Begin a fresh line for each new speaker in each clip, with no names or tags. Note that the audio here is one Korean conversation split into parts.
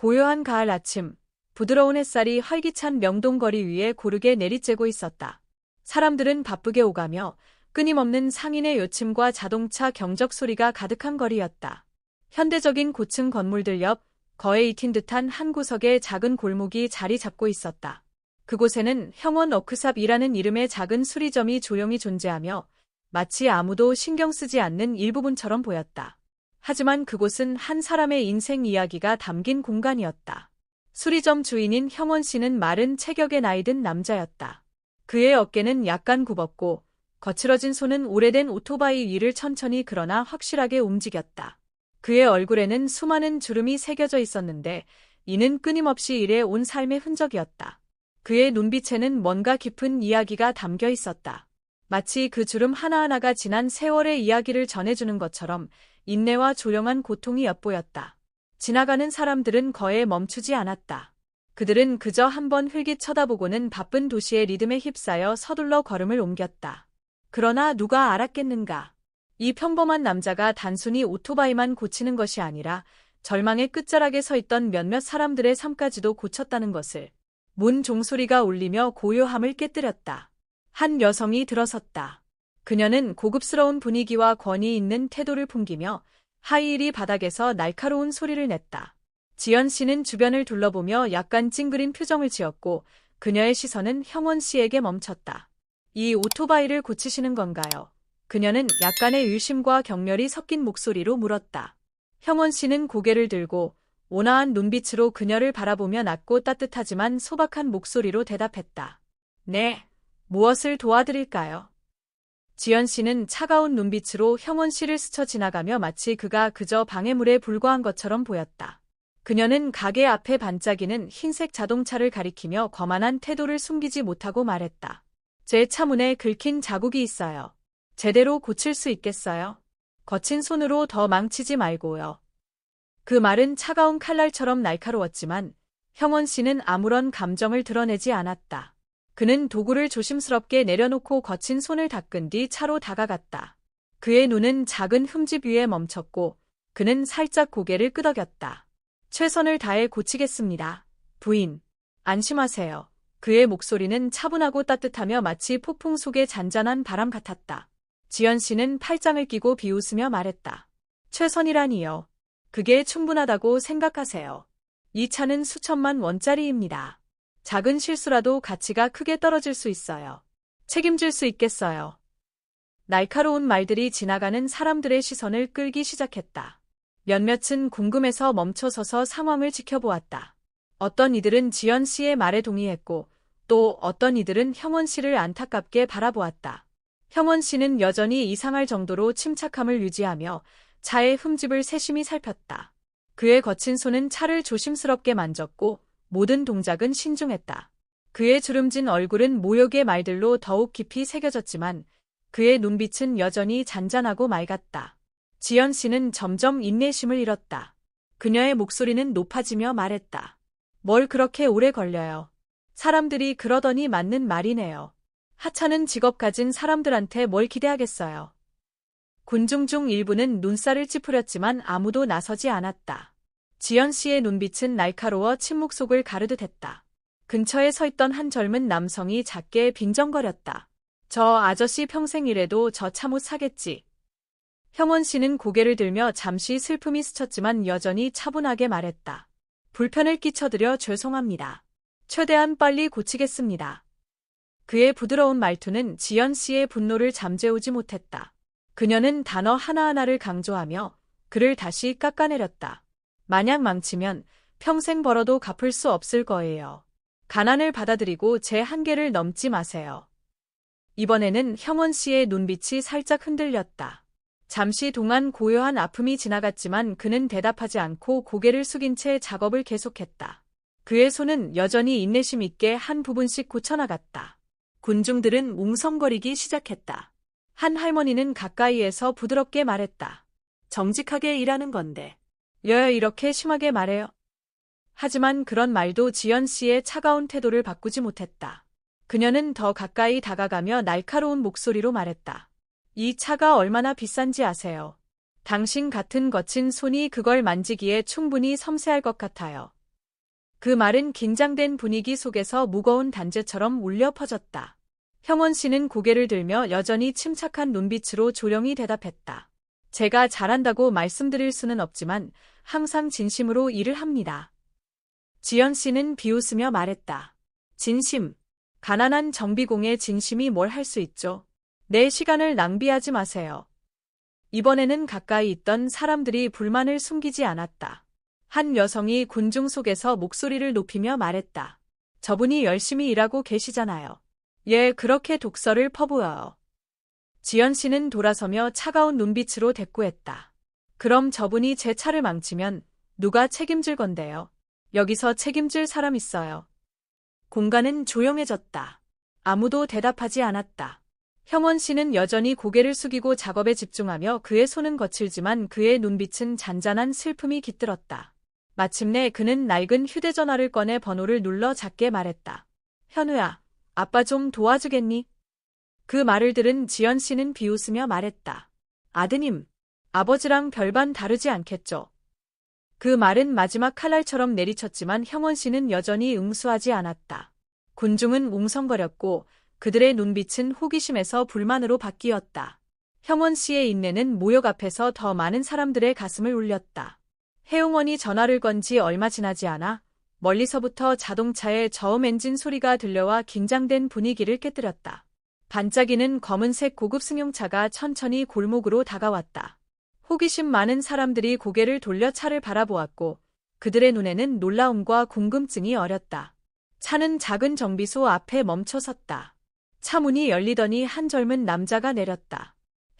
고요한 가을 아침, 부드러운 햇살이 활기찬 명동거리 위에 고르게 내리쬐고 있었다. 사람들은 바쁘게 오가며 끊임없는 상인의 요침과 자동차 경적 소리가 가득한 거리였다. 현대적인 고층 건물들 옆 거에 익힌 듯한 한 구석에 작은 골목이 자리 잡고 있었다. 그곳에는 형원 워크샵이라는 이름의 작은 수리점이 조용히 존재하며 마치 아무도 신경 쓰지 않는 일부분처럼 보였다. 하지만 그곳은 한 사람의 인생 이야기가 담긴 공간이었다. 수리점 주인인 형원 씨는 마른 체격의 나이든 남자였다. 그의 어깨는 약간 굽었고 거칠어진 손은 오래된 오토바이 위를 천천히 그러나 확실하게 움직였다. 그의 얼굴에는 수많은 주름이 새겨져 있었는데 이는 끊임없이 일해 온 삶의 흔적이었다. 그의 눈빛에는 뭔가 깊은 이야기가 담겨 있었다. 마치 그 주름 하나하나가 지난 세월의 이야기를 전해주는 것처럼 인내와 조용한 고통이 엿보였다. 지나가는 사람들은 거에 멈추지 않았다. 그들은 그저 한번 흘깃 쳐다보고는 바쁜 도시의 리듬에 휩싸여 서둘러 걸음을 옮겼다. 그러나 누가 알았겠는가? 이 평범한 남자가 단순히 오토바이만 고치는 것이 아니라 절망의 끝자락에 서 있던 몇몇 사람들의 삶까지도 고쳤다는 것을 문 종소리가 울리며 고요함을 깨뜨렸다. 한 여성이 들어섰다. 그녀는 고급스러운 분위기와 권위 있는 태도를 풍기며 하이힐이 바닥에서 날카로운 소리를 냈다. 지연 씨는 주변을 둘러보며 약간 찡그린 표정을 지었고 그녀의 시선은 형원 씨에게 멈췄다. 이 오토바이를 고치시는 건가요? 그녀는 약간의 의심과 격렬이 섞인 목소리로 물었다. 형원 씨는 고개를 들고 온화한 눈빛으로 그녀를 바라보며 낮고 따뜻하지만 소박한 목소리로 대답했다. 네, 무엇을 도와드릴까요? 지연 씨는 차가운 눈빛으로 형원 씨를 스쳐 지나가며 마치 그가 그저 방해물에 불과한 것처럼 보였다. 그녀는 가게 앞에 반짝이는 흰색 자동차를 가리키며 거만한 태도를 숨기지 못하고 말했다. 제 차문에 긁힌 자국이 있어요. 제대로 고칠 수 있겠어요? 거친 손으로 더 망치지 말고요. 그 말은 차가운 칼날처럼 날카로웠지만 형원 씨는 아무런 감정을 드러내지 않았다. 그는 도구를 조심스럽게 내려놓고 거친 손을 닦은 뒤 차로 다가갔다. 그의 눈은 작은 흠집 위에 멈췄고 그는 살짝 고개를 끄덕였다. 최선을 다해 고치겠습니다. 부인, 안심하세요. 그의 목소리는 차분하고 따뜻하며 마치 폭풍 속의 잔잔한 바람 같았다. 지연 씨는 팔짱을 끼고 비웃으며 말했다. 최선이라니요. 그게 충분하다고 생각하세요. 이 차는 수천만 원짜리입니다. 작은 실수라도 가치가 크게 떨어질 수 있어요. 책임질 수 있겠어요. 날카로운 말들이 지나가는 사람들의 시선을 끌기 시작했다. 몇몇은 궁금해서 멈춰서서 상황을 지켜보았다. 어떤 이들은 지연 씨의 말에 동의했고 또 어떤 이들은 형원 씨를 안타깝게 바라보았다. 형원 씨는 여전히 이상할 정도로 침착함을 유지하며 차의 흠집을 세심히 살폈다. 그의 거친 손은 차를 조심스럽게 만졌고 모든 동작은 신중했다. 그의 주름진 얼굴은 모욕의 말들로 더욱 깊이 새겨졌지만 그의 눈빛은 여전히 잔잔하고 맑았다. 지연 씨는 점점 인내심을 잃었다. 그녀의 목소리는 높아지며 말했다. 뭘 그렇게 오래 걸려요. 사람들이 그러더니 맞는 말이네요. 하찮은 직업 가진 사람들한테 뭘 기대하겠어요. 군중 중 일부는 눈살을 찌푸렸지만 아무도 나서지 않았다. 지연 씨의 눈빛은 날카로워 침묵 속을 가르듯 했다. 근처에 서 있던 한 젊은 남성이 작게 빈정거렸다. 저 아저씨 평생 이래도 저 차 못 사겠지. 형원 씨는 고개를 들며 잠시 슬픔이 스쳤지만 여전히 차분하게 말했다. 불편을 끼쳐드려 죄송합니다. 최대한 빨리 고치겠습니다. 그의 부드러운 말투는 지연 씨의 분노를 잠재우지 못했다. 그녀는 단어 하나하나를 강조하며 그를 다시 깎아내렸다. 만약 망치면 평생 벌어도 갚을 수 없을 거예요. 가난을 받아들이고 제 한계를 넘지 마세요. 이번에는 형원 씨의 눈빛이 살짝 흔들렸다. 잠시 동안 고요한 아픔이 지나갔지만 그는 대답하지 않고 고개를 숙인 채 작업을 계속했다. 그의 손은 여전히 인내심 있게 한 부분씩 고쳐나갔다. 군중들은 웅성거리기 시작했다. 한 할머니는 가까이에서 부드럽게 말했다. 정직하게 일하는 건데. 여 이렇게 심하게 말해요. 하지만 그런 말도 지연 씨의 차가운 태도를 바꾸지 못했다. 그녀는 더 가까이 다가가며 날카로운 목소리로 말했다. 이 차가 얼마나 비싼지 아세요? 당신 같은 거친 손이 그걸 만지기에 충분히 섬세할 것 같아요. 그 말은 긴장된 분위기 속에서 무거운 단죄처럼 울려 퍼졌다. 형원 씨는 고개를 들며 여전히 침착한 눈빛으로 조용히 대답했다. 제가 잘한다고 말씀드릴 수는 없지만 항상 진심으로 일을 합니다. 지연 씨는 비웃으며 말했다. 진심. 가난한 정비공의 진심이 뭘 할 수 있죠. 내 시간을 낭비하지 마세요. 이번에는 가까이 있던 사람들이 불만을 숨기지 않았다. 한 여성이 군중 속에서 목소리를 높이며 말했다. 저분이 열심히 일하고 계시잖아요. 예, 그렇게 독서를 퍼부어요. 지연 씨는 돌아서며 차가운 눈빛으로 대꾸했다. 그럼 저분이 제 차를 망치면 누가 책임질 건데요? 여기서 책임질 사람 있어요. 공간은 조용해졌다. 아무도 대답하지 않았다. 형원 씨는 여전히 고개를 숙이고 작업에 집중하며 그의 손은 거칠지만 그의 눈빛은 잔잔한 슬픔이 깃들었다. 마침내 그는 낡은 휴대전화를 꺼내 번호를 눌러 작게 말했다. 현우야, 아빠 좀 도와주겠니? 그 말을 들은 지연 씨는 비웃으며 말했다. 아드님, 아버지랑 별반 다르지 않겠죠. 그 말은 마지막 칼날처럼 내리쳤지만 형원 씨는 여전히 응수하지 않았다. 군중은 웅성거렸고 그들의 눈빛은 호기심에서 불만으로 바뀌었다. 형원 씨의 인내는 모욕 앞에서 더 많은 사람들의 가슴을 울렸다. 해웅원이 전화를 건 지 얼마 지나지 않아 멀리서부터 자동차의 저음 엔진 소리가 들려와 긴장된 분위기를 깨뜨렸다. 반짝이는 검은색 고급 승용차가 천천히 골목으로 다가왔다. 호기심 많은 사람들이 고개를 돌려 차를 바라보았고 그들의 눈에는 놀라움과 궁금증이 어렸다. 차는 작은 정비소 앞에 멈춰 섰다. 차 문이 열리더니 한 젊은 남자가 내렸다.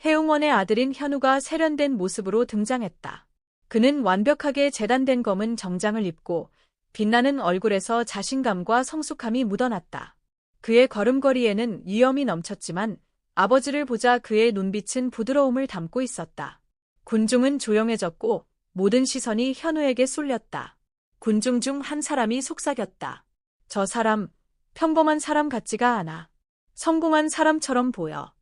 해웅원의 아들인 현우가 세련된 모습으로 등장했다. 그는 완벽하게 재단된 검은 정장을 입고 빛나는 얼굴에서 자신감과 성숙함이 묻어났다. 그의 걸음걸이에는 위험이 넘쳤지만 아버지를 보자 그의 눈빛은 부드러움을 담고 있었다. 군중은 조용해졌고 모든 시선이 현우에게 쏠렸다. 군중 중 한 사람이 속삭였다. 저 사람, 평범한 사람 같지가 않아. 성공한 사람처럼 보여.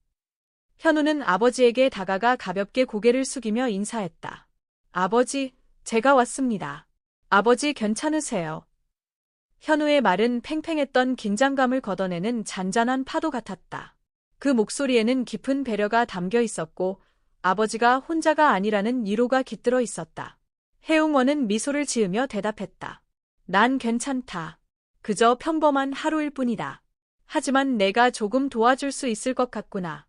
현우는 아버지에게 다가가 가볍게 고개를 숙이며 인사했다. 아버지, 제가 왔습니다. 아버지 괜찮으세요? 현우의 말은 팽팽했던 긴장감을 걷어내는 잔잔한 파도 같았다. 그 목소리에는 깊은 배려가 담겨 있었고 아버지가 혼자가 아니라는 위로가 깃들어 있었다. 해웅원은 미소를 지으며 대답했다. 난 괜찮다. 그저 평범한 하루일 뿐이다. 하지만 내가 조금 도와줄 수 있을 것 같구나.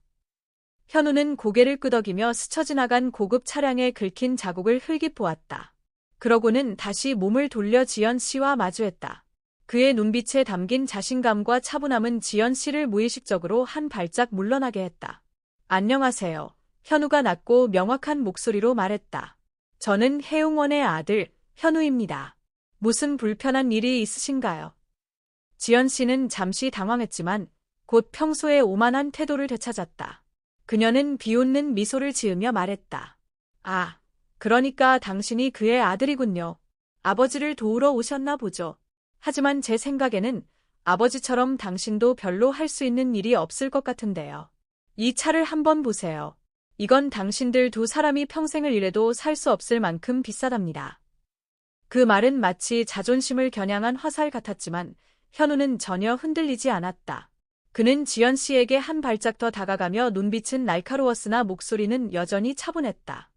현우는 고개를 끄덕이며 스쳐 지나간 고급 차량에 긁힌 자국을 흘깃 보았다. 그러고는 다시 몸을 돌려 지연 씨와 마주했다. 그의 눈빛에 담긴 자신감과 차분함은 지연 씨를 무의식적으로 한 발짝 물러나게 했다. 안녕하세요. 현우가 낮고 명확한 목소리로 말했다. 저는 해웅원의 아들, 현우입니다. 무슨 불편한 일이 있으신가요? 지연 씨는 잠시 당황했지만 곧 평소의 오만한 태도를 되찾았다. 그녀는 비웃는 미소를 지으며 말했다. 아, 그러니까 당신이 그의 아들이군요. 아버지를 도우러 오셨나 보죠. 하지만 제 생각에는 아버지처럼 당신도 별로 할 수 있는 일이 없을 것 같은데요. 이 차를 한번 보세요. 이건 당신들 두 사람이 평생을 일해도 살 수 없을 만큼 비싸답니다. 그 말은 마치 자존심을 겨냥한 화살 같았지만 현우는 전혀 흔들리지 않았다. 그는 지연 씨에게 한 발짝 더 다가가며 눈빛은 날카로웠으나 목소리는 여전히 차분했다.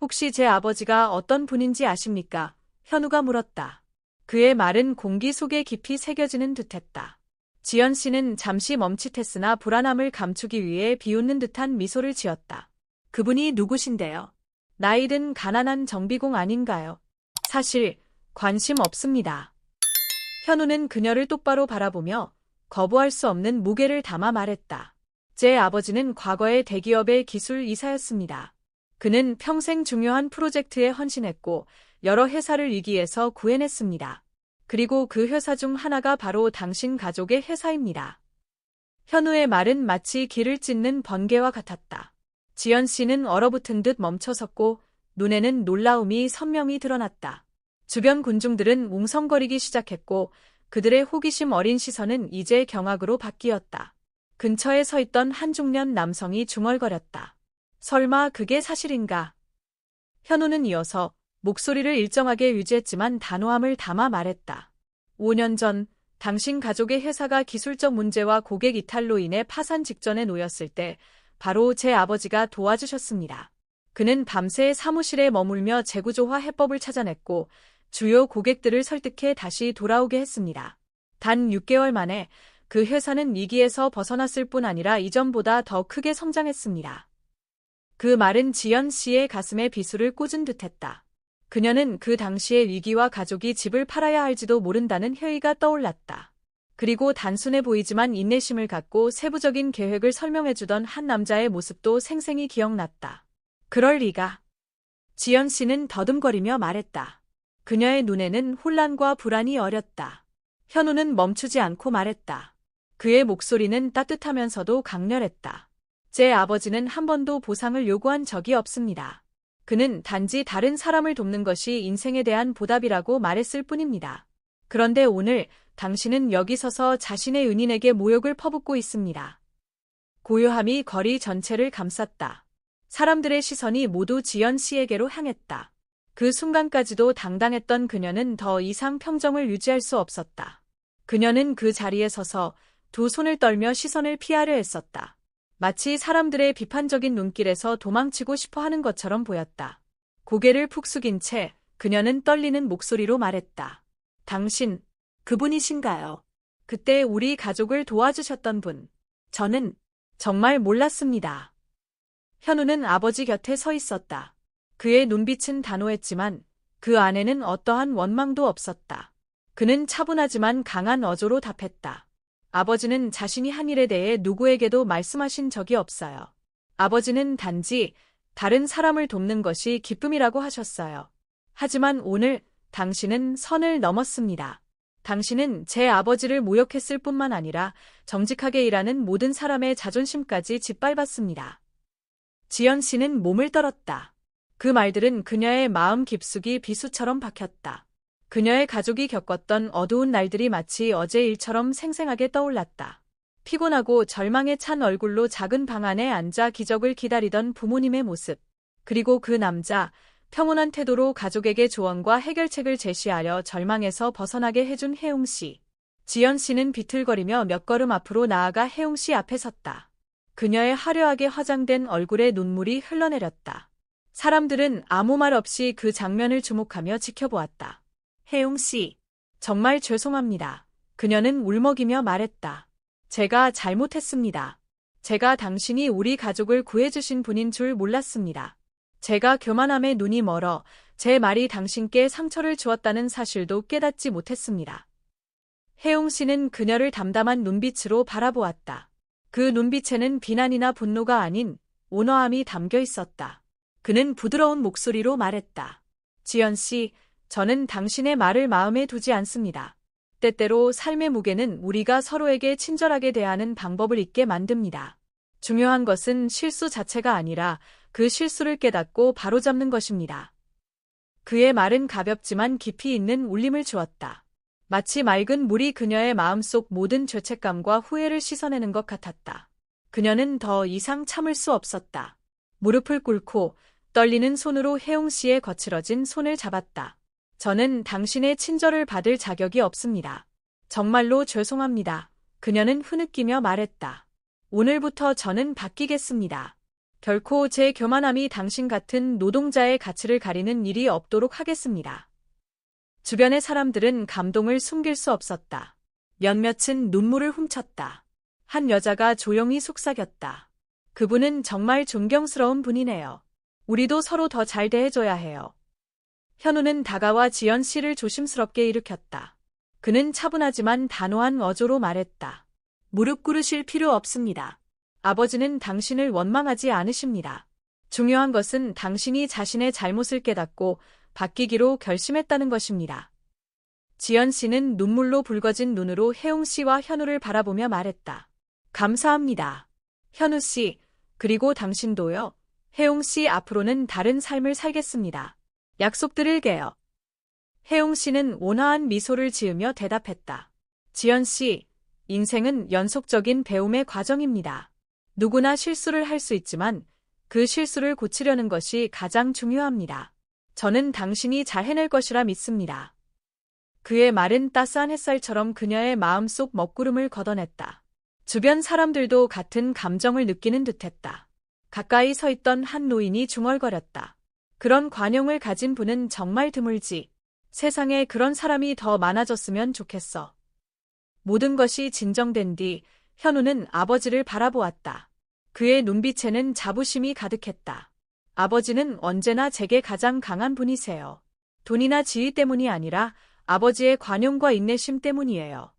혹시 제 아버지가 어떤 분인지 아십니까? 현우가 물었다. 그의 말은 공기 속에 깊이 새겨지는 듯했다. 지연 씨는 잠시 멈칫했으나 불안함을 감추기 위해 비웃는 듯한 미소를 지었다. 그분이 누구신데요? 나이든 가난한 정비공 아닌가요? 사실 관심 없습니다. 현우는 그녀를 똑바로 바라보며 거부할 수 없는 무게를 담아 말했다. 제 아버지는 과거의 대기업의 기술 이사였습니다. 그는 평생 중요한 프로젝트에 헌신했고 여러 회사를 위기에서 구해냈습니다. 그리고 그 회사 중 하나가 바로 당신 가족의 회사입니다. 현우의 말은 마치 길을 찢는 번개와 같았다. 지연 씨는 얼어붙은 듯 멈춰섰고 눈에는 놀라움이 선명히 드러났다. 주변 군중들은 웅성거리기 시작했고 그들의 호기심 어린 시선은 이제 경악으로 바뀌었다. 근처에 서 있던 한 중년 남성이 중얼거렸다. 설마 그게 사실인가? 현우는 이어서 목소리를 일정하게 유지했지만 단호함을 담아 말했다. 5년 전 당신 가족의 회사가 기술적 문제와 고객 이탈로 인해 파산 직전에 놓였을 때 바로 제 아버지가 도와주셨습니다. 그는 밤새 사무실에 머물며 재구조화 해법을 찾아냈고 주요 고객들을 설득해 다시 돌아오게 했습니다. 단 6개월 만에 그 회사는 위기에서 벗어났을 뿐 아니라 이전보다 더 크게 성장했습니다. 그 말은 지연 씨의 가슴에 비수를 꽂은 듯했다. 그녀는 그 당시의 위기와 가족이 집을 팔아야 할지도 모른다는 회의가 떠올랐다. 그리고 단순해 보이지만 인내심을 갖고 세부적인 계획을 설명해주던 한 남자의 모습도 생생히 기억났다. 그럴 리가. 지연 씨는 더듬거리며 말했다. 그녀의 눈에는 혼란과 불안이 어렸다. 현우는 멈추지 않고 말했다. 그의 목소리는 따뜻하면서도 강렬했다. 제 아버지는 한 번도 보상을 요구한 적이 없습니다. 그는 단지 다른 사람을 돕는 것이 인생에 대한 보답이라고 말했을 뿐입니다. 그런데 오늘 당신은 여기 서서 자신의 은인에게 모욕을 퍼붓고 있습니다. 고요함이 거리 전체를 감쌌다. 사람들의 시선이 모두 지연 씨에게로 향했다. 그 순간까지도 당당했던 그녀는 더 이상 평정을 유지할 수 없었다. 그녀는 그 자리에 서서 두 손을 떨며 시선을 피하려 했었다. 마치 사람들의 비판적인 눈길에서 도망치고 싶어 하는 것처럼 보였다. 고개를 푹 숙인 채 그녀는 떨리는 목소리로 말했다. 당신, 그분이신가요? 그때 우리 가족을 도와주셨던 분. 저는 정말 몰랐습니다. 현우는 아버지 곁에 서 있었다. 그의 눈빛은 단호했지만 그 안에는 어떠한 원망도 없었다. 그는 차분하지만 강한 어조로 답했다. 아버지는 자신이 한 일에 대해 누구에게도 말씀하신 적이 없어요. 아버지는 단지 다른 사람을 돕는 것이 기쁨이라고 하셨어요. 하지만 오늘 당신은 선을 넘었습니다. 당신은 제 아버지를 모욕했을 뿐만 아니라 정직하게 일하는 모든 사람의 자존심까지 짓밟았습니다. 지연 씨는 몸을 떨었다. 그 말들은 그녀의 마음 깊숙이 비수처럼 박혔다. 그녀의 가족이 겪었던 어두운 날들이 마치 어제 일처럼 생생하게 떠올랐다. 피곤하고 절망에 찬 얼굴로 작은 방 안에 앉아 기적을 기다리던 부모님의 모습. 그리고 그 남자, 평온한 태도로 가족에게 조언과 해결책을 제시하려 절망에서 벗어나게 해준 혜웅 씨. 지연 씨는 비틀거리며 몇 걸음 앞으로 나아가 혜웅 씨 앞에 섰다. 그녀의 화려하게 화장된 얼굴에 눈물이 흘러내렸다. 사람들은 아무 말 없이 그 장면을 주목하며 지켜보았다. 혜용 씨, 정말 죄송합니다. 그녀는 울먹이며 말했다. 제가 잘못했습니다. 제가 당신이 우리 가족을 구해주신 분인 줄 몰랐습니다. 제가 교만함에 눈이 멀어 제 말이 당신께 상처를 주었다는 사실도 깨닫지 못했습니다. 혜용 씨는 그녀를 담담한 눈빛으로 바라보았다. 그 눈빛에는 비난이나 분노가 아닌 온화함이 담겨 있었다. 그는 부드러운 목소리로 말했다. 지연 씨, 저는 당신의 말을 마음에 두지 않습니다. 때때로 삶의 무게는 우리가 서로에게 친절하게 대하는 방법을 잊게 만듭니다. 중요한 것은 실수 자체가 아니라 그 실수를 깨닫고 바로잡는 것입니다. 그의 말은 가볍지만 깊이 있는 울림을 주었다. 마치 맑은 물이 그녀의 마음속 모든 죄책감과 후회를 씻어내는 것 같았다. 그녀는 더 이상 참을 수 없었다. 무릎을 꿇고 떨리는 손으로 혜용 씨의 거칠어진 손을 잡았다. 저는 당신의 친절을 받을 자격이 없습니다. 정말로 죄송합니다. 그녀는 흐느끼며 말했다. 오늘부터 저는 바뀌겠습니다. 결코 제 교만함이 당신 같은 노동자의 가치를 가리는 일이 없도록 하겠습니다. 주변의 사람들은 감동을 숨길 수 없었다. 몇몇은 눈물을 훔쳤다. 한 여자가 조용히 속삭였다. 그분은 정말 존경스러운 분이네요. 우리도 서로 더 잘 대해줘야 해요. 현우는 다가와 지연 씨를 조심스럽게 일으켰다. 그는 차분하지만 단호한 어조로 말했다. 무릎 꿇으실 필요 없습니다. 아버지는 당신을 원망하지 않으십니다. 중요한 것은 당신이 자신의 잘못을 깨닫고 바뀌기로 결심했다는 것입니다. 지연 씨는 눈물로 붉어진 눈으로 혜웅 씨와 현우를 바라보며 말했다. 감사합니다. 현우 씨, 그리고 당신도요. 혜웅 씨 앞으로는 다른 삶을 살겠습니다. 약속드릴게요. 혜웅 씨는 온화한 미소를 지으며 대답했다. 지연 씨, 인생은 연속적인 배움의 과정입니다. 누구나 실수를 할 수 있지만 그 실수를 고치려는 것이 가장 중요합니다. 저는 당신이 잘 해낼 것이라 믿습니다. 그의 말은 따스한 햇살처럼 그녀의 마음속 먹구름을 걷어냈다. 주변 사람들도 같은 감정을 느끼는 듯했다. 가까이 서 있던 한 노인이 중얼거렸다. 그런 관용을 가진 분은 정말 드물지. 세상에 그런 사람이 더 많아졌으면 좋겠어. 모든 것이 진정된 뒤 현우는 아버지를 바라보았다. 그의 눈빛에는 자부심이 가득했다. 아버지는 언제나 제게 가장 강한 분이세요. 돈이나 지위 때문이 아니라 아버지의 관용과 인내심 때문이에요.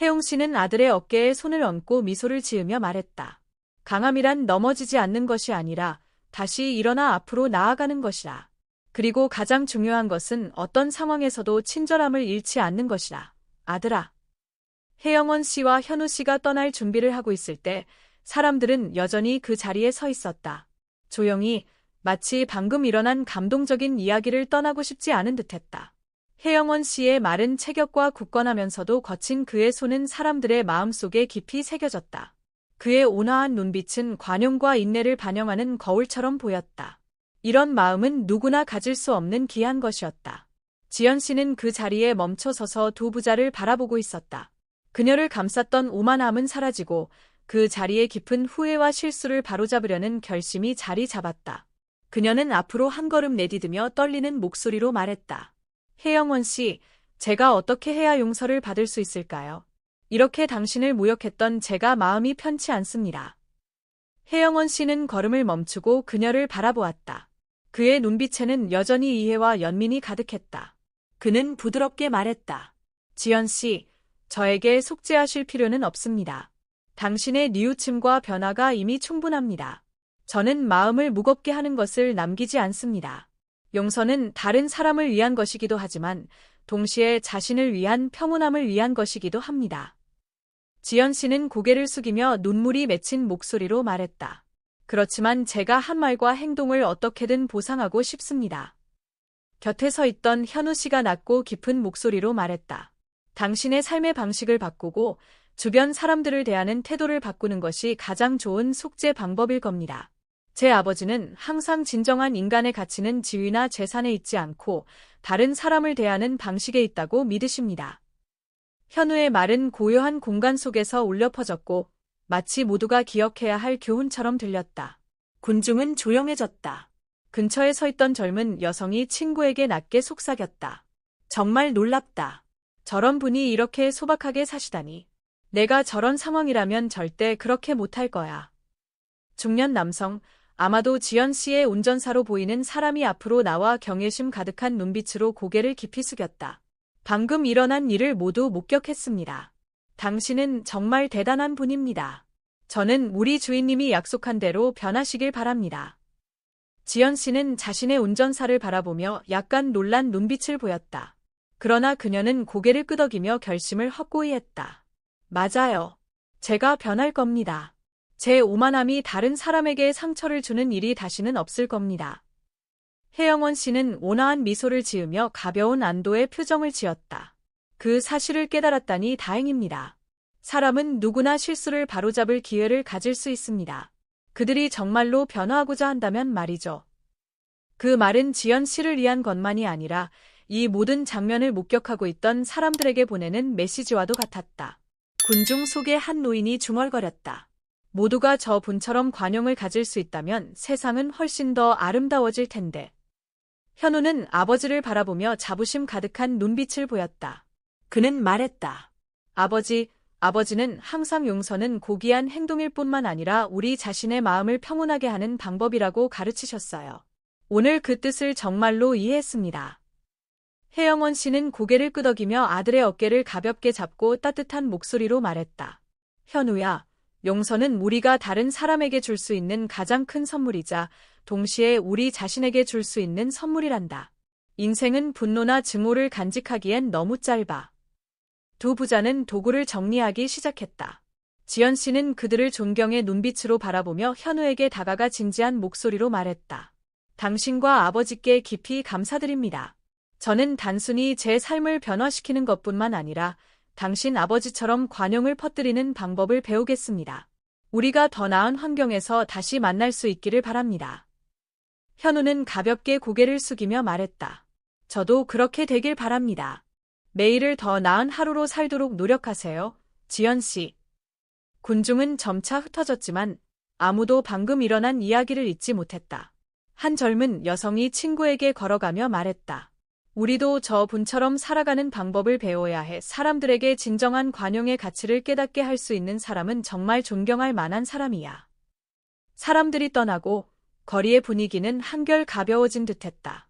혜용 씨는 아들의 어깨에 손을 얹고 미소를 지으며 말했다. 강함이란 넘어지지 않는 것이 아니라 다시 일어나 앞으로 나아가는 것이라. 그리고 가장 중요한 것은 어떤 상황에서도 친절함을 잃지 않는 것이라. 아들아. 혜영원 씨와 현우 씨가 떠날 준비를 하고 있을 때 사람들은 여전히 그 자리에 서 있었다. 조용히 마치 방금 일어난 감동적인 이야기를 떠나고 싶지 않은 듯했다. 혜영원 씨의 말은 체격과 굳건하면서도 거친 그의 손은 사람들의 마음속에 깊이 새겨졌다. 그의 온화한 눈빛은 관용과 인내를 반영하는 거울처럼 보였다. 이런 마음은 누구나 가질 수 없는 귀한 것이었다. 지연 씨는 그 자리에 멈춰 서서 두 부자를 바라보고 있었다. 그녀를 감쌌던 오만함은 사라지고 그 자리에 깊은 후회와 실수를 바로잡으려는 결심이 자리 잡았다. 그녀는 앞으로 한 걸음 내디디며 떨리는 목소리로 말했다. 혜영원 씨, 제가 어떻게 해야 용서를 받을 수 있을까요? 이렇게 당신을 모욕했던 제가 마음이 편치 않습니다. 혜영원 씨는 걸음을 멈추고 그녀를 바라보았다. 그의 눈빛에는 여전히 이해와 연민이 가득했다. 그는 부드럽게 말했다. 지연 씨, 저에게 속죄하실 필요는 없습니다. 당신의 뉘우침과 변화가 이미 충분합니다. 저는 마음을 무겁게 하는 것을 남기지 않습니다. 용서는 다른 사람을 위한 것이기도 하지만 동시에 자신을 위한 평온함을 위한 것이기도 합니다. 지연 씨는 고개를 숙이며 눈물이 맺힌 목소리로 말했다. 그렇지만 제가 한 말과 행동을 어떻게든 보상하고 싶습니다. 곁에 서 있던 현우 씨가 낮고 깊은 목소리로 말했다. 당신의 삶의 방식을 바꾸고 주변 사람들을 대하는 태도를 바꾸는 것이 가장 좋은 속죄 방법일 겁니다. 제 아버지는 항상 진정한 인간의 가치는 지위나 재산에 있지 않고 다른 사람을 대하는 방식에 있다고 믿으십니다. 현우의 말은 고요한 공간 속에서 울려 퍼졌고 마치 모두가 기억해야 할 교훈처럼 들렸다. 군중은 조용해졌다. 근처에 서 있던 젊은 여성이 친구에게 낮게 속삭였다. 정말 놀랍다. 저런 분이 이렇게 소박하게 사시다니. 내가 저런 상황이라면 절대 그렇게 못할 거야. 중년 남성, 아마도 지연 씨의 운전사로 보이는 사람이 앞으로 나와 경외심 가득한 눈빛으로 고개를 깊이 숙였다. 방금 일어난 일을 모두 목격했습니다. 당신은 정말 대단한 분입니다. 저는 우리 주인님이 약속한 대로 변하시길 바랍니다. 지연 씨는 자신의 운전사를 바라보며 약간 놀란 눈빛을 보였다. 그러나 그녀는 고개를 끄덕이며 결심을 확고히 했다. 맞아요. 제가 변할 겁니다. 제 오만함이 다른 사람에게 상처를 주는 일이 다시는 없을 겁니다. 혜영원 씨는 온화한 미소를 지으며 가벼운 안도의 표정을 지었다. 그 사실을 깨달았다니 다행입니다. 사람은 누구나 실수를 바로잡을 기회를 가질 수 있습니다. 그들이 정말로 변화하고자 한다면 말이죠. 그 말은 지연 씨를 위한 것만이 아니라 이 모든 장면을 목격하고 있던 사람들에게 보내는 메시지와도 같았다. 군중 속에 한 노인이 중얼거렸다. 모두가 저 분처럼 관용을 가질 수 있다면 세상은 훨씬 더 아름다워질 텐데. 현우는 아버지를 바라보며 자부심 가득한 눈빛을 보였다. 그는 말했다. 아버지, 아버지는 항상 용서는 고귀한 행동일 뿐만 아니라 우리 자신의 마음을 평온하게 하는 방법이라고 가르치셨어요. 오늘 그 뜻을 정말로 이해했습니다. 혜영원 씨는 고개를 끄덕이며 아들의 어깨를 가볍게 잡고 따뜻한 목소리로 말했다. 현우야, 용서는 우리가 다른 사람에게 줄 수 있는 가장 큰 선물이자 동시에 우리 자신에게 줄 수 있는 선물이란다. 인생은 분노나 증오를 간직하기엔 너무 짧아. 두 부자는 도구를 정리하기 시작했다. 지연 씨는 그들을 존경의 눈빛으로 바라보며 현우에게 다가가 진지한 목소리로 말했다. 당신과 아버지께 깊이 감사드립니다. 저는 단순히 제 삶을 변화시키는 것뿐만 아니라 당신 아버지처럼 관용을 퍼뜨리는 방법을 배우겠습니다. 우리가 더 나은 환경에서 다시 만날 수 있기를 바랍니다. 현우는 가볍게 고개를 숙이며 말했다. 저도 그렇게 되길 바랍니다. 매일을 더 나은 하루로 살도록 노력하세요. 지연 씨. 군중은 점차 흩어졌지만 아무도 방금 일어난 이야기를 잊지 못했다. 한 젊은 여성이 친구에게 걸어가며 말했다. 우리도 저 분처럼 살아가는 방법을 배워야 해. 사람들에게 진정한 관용의 가치를 깨닫게 할 수 있는 사람은 정말 존경할 만한 사람이야. 사람들이 떠나고 거리의 분위기는 한결 가벼워진 듯했다.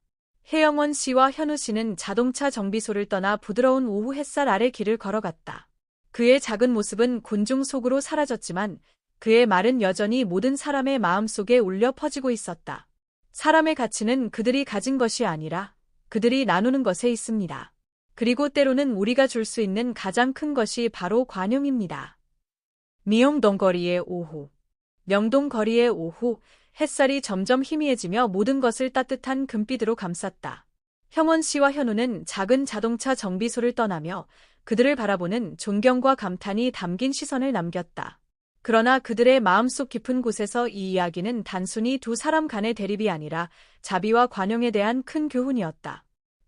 혜영원 씨와 현우 씨는 자동차 정비소를 떠나 부드러운 오후 햇살 아래 길을 걸어갔다. 그의 작은 모습은 군중 속으로 사라졌지만 그의 말은 여전히 모든 사람의 마음속에 울려 퍼지고 있었다. 사람의 가치는 그들이 가진 것이 아니라 그들이 나누는 것에 있습니다. 그리고 때로는 우리가 줄 수 있는 가장 큰 것이 바로 관용입니다. 미용동 거리의 오후. 명동 거리의 오후, 햇살이 점점 희미해지며 모든 것을 따뜻한 금빛으로 감쌌다. 형원 씨와 현우는 작은 자동차 정비소를 떠나며 그들을 바라보는 존경과 감탄이 담긴 시선을 남겼다. 그러나 그들의 마음속 깊은 곳에서 이 이야기는 단순히 두 사람 간의 대립이 아니라 자비와 관용에 대한 큰 교훈이었다.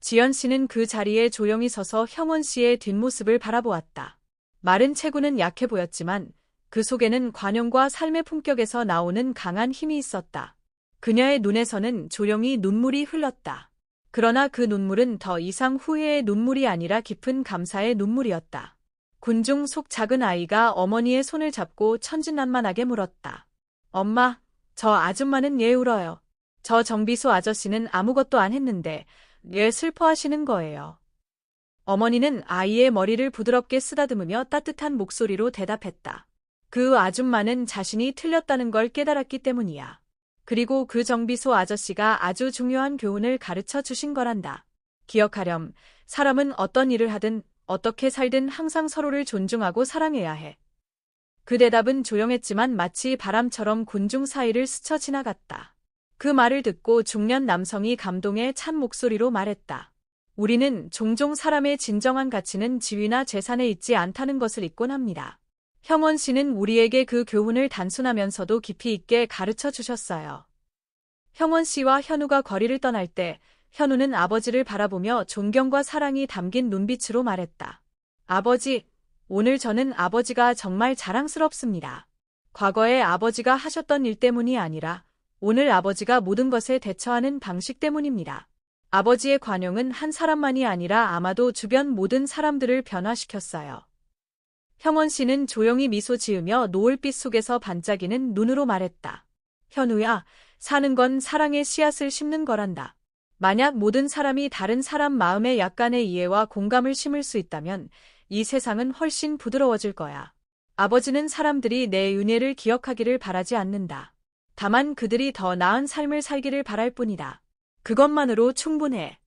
지연 씨는 그 자리에 조용히 서서 형원 씨의 뒷모습을 바라보았다. 마른 체구는 약해 보였지만 그 속에는 관용과 삶의 품격에서 나오는 강한 힘이 있었다. 그녀의 눈에서는 조용히 눈물이 흘렀다. 그러나 그 눈물은 더 이상 후회의 눈물이 아니라 깊은 감사의 눈물이었다. 군중 속 작은 아이가 어머니의 손을 잡고 천진난만하게 물었다. 엄마, 저 아줌마는 예 울어요. 저 정비소 아저씨는 아무것도 안 했는데 예 슬퍼하시는 거예요. 어머니는 아이의 머리를 부드럽게 쓰다듬으며 따뜻한 목소리로 대답했다. 그 아줌마는 자신이 틀렸다는 걸 깨달았기 때문이야. 그리고 그 정비소 아저씨가 아주 중요한 교훈을 가르쳐 주신 거란다. 기억하렴, 사람은 어떤 일을 하든 어떻게 살든 항상 서로를 존중하고 사랑해야 해. 그 대답은 조용했지만 마치 바람처럼 군중 사이를 스쳐 지나갔다. 그 말을 듣고 중년 남성이 감동의 찬 목소리로 말했다. 우리는 종종 사람의 진정한 가치는 지위나 재산에 있지 않다는 것을 잊곤 합니다. 형원 씨는 우리에게 그 교훈을 단순하면서도 깊이 있게 가르쳐 주셨어요. 형원 씨와 현우가 거리를 떠날 때 현우는 아버지를 바라보며 존경과 사랑이 담긴 눈빛으로 말했다. 아버지, 오늘 저는 아버지가 정말 자랑스럽습니다. 과거에 아버지가 하셨던 일 때문이 아니라 오늘 아버지가 모든 것에 대처하는 방식 때문입니다. 아버지의 관용은 한 사람만이 아니라 아마도 주변 모든 사람들을 변화시켰어요. 형원 씨는 조용히 미소 지으며 노을빛 속에서 반짝이는 눈으로 말했다. 현우야, 사는 건 사랑의 씨앗을 심는 거란다. 만약 모든 사람이 다른 사람 마음에 약간의 이해와 공감을 심을 수 있다면 이 세상은 훨씬 부드러워질 거야. 아버지는 사람들이 내 은혜를 기억하기를 바라지 않는다. 다만 그들이 더 나은 삶을 살기를 바랄 뿐이다. 그것만으로 충분해.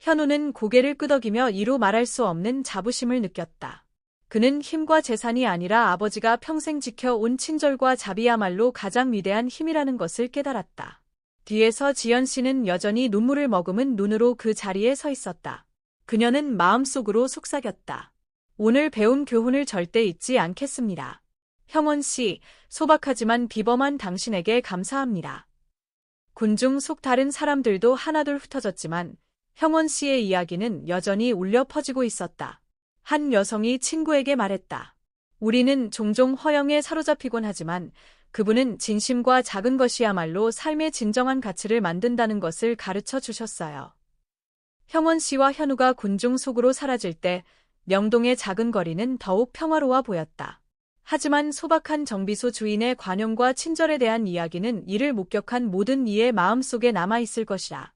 현우는 고개를 끄덕이며 이루 말할 수 없는 자부심을 느꼈다. 그는 힘과 재산이 아니라 아버지가 평생 지켜온 친절과 자비야말로 가장 위대한 힘이라는 것을 깨달았다. 뒤에서 지연 씨는 여전히 눈물을 머금은 눈으로 그 자리에 서 있었다. 그녀는 마음속으로 속삭였다. 오늘 배운 교훈을 절대 잊지 않겠습니다. 형원 씨, 소박하지만 비범한 당신에게 감사합니다. 군중 속 다른 사람들도 하나둘 흩어졌지만 형원 씨의 이야기는 여전히 울려 퍼지고 있었다. 한 여성이 친구에게 말했다. 우리는 종종 허영에 사로잡히곤 하지만 그분은 진심과 작은 것이야말로 삶의 진정한 가치를 만든다는 것을 가르쳐 주셨어요. 형원 씨와 현우가 군중 속으로 사라질 때 명동의 작은 거리는 더욱 평화로워 보였다. 하지만 소박한 정비소 주인의 관용과 친절에 대한 이야기는 이를 목격한 모든 이의 마음속에 남아있을 것이라.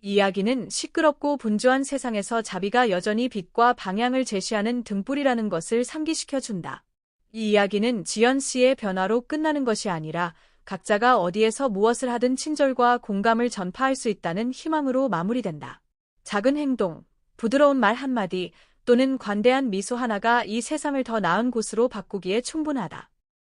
이야기는 시끄럽고 분주한 세상에서 자비가 여전히 빛과 방향을 제시하는 등불이라는 것을 상기시켜준다. 이 이야기는 지연 씨의 변화로 끝나는 것이 아니라 각자가 어디에서 무엇을 하든 친절과 공감을 전파할 수 있다는 희망으로 마무리된다. 작은 행동, 부드러운 말 한마디 또는 관대한 미소 하나가 이 세상을 더 나은 곳으로 바꾸기에 충분하다.